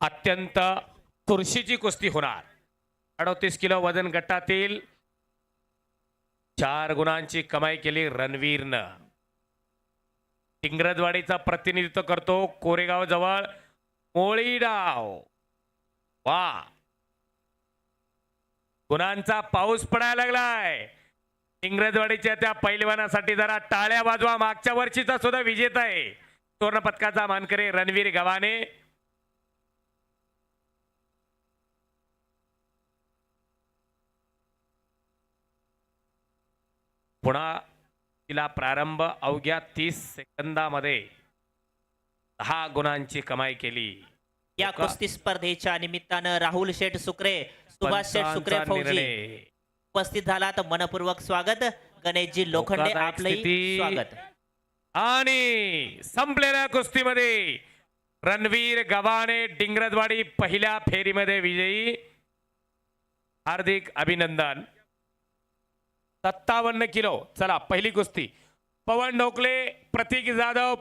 अत्यंत चुरशीची कुस्ती होणार. अडोतीस किलो वजन गटातील चार गुणांची कमाई केली रणवीरनं. इंग्रजवाडीचा प्रतिनिधित्व करतो कोरेगाव जवळ मोळीडाव वा. गुणांचा पाऊस पडायला लागलाय. इंग्रजवाडीच्या त्या पैलवानासाठी जरा टाळ्या वाजवा. मागच्या वर्षीचा सुद्धा विजेता आहे. सुवर्ण पदकाचा मानकरी रणवीर गव्हाणे. पुन्हा तिला प्रारंभ अवघ्या तीस सेकंदामध्ये दहा गुणांची कमाई केली. या कुस्ती स्पर्धेच्या निमित्तानं राहुल शेठ सुक्रे सुभाष शेठ सुक्रे फौजी. उपस्थित झाला तर मनपूर्वक स्वागत. गणेशजी लोखंडे स्थिती. स्वागत. आणि संपलेल्या कुस्तीमध्ये रणवीर गव्हाणे डिंगरजवाडी पहिल्या फेरीमध्ये विजयी. हार्दिक अभिनंदन. सत्तावन्न किलो. चला पहिली कुस्ती. पवन ढोकले प्रतीक जाधव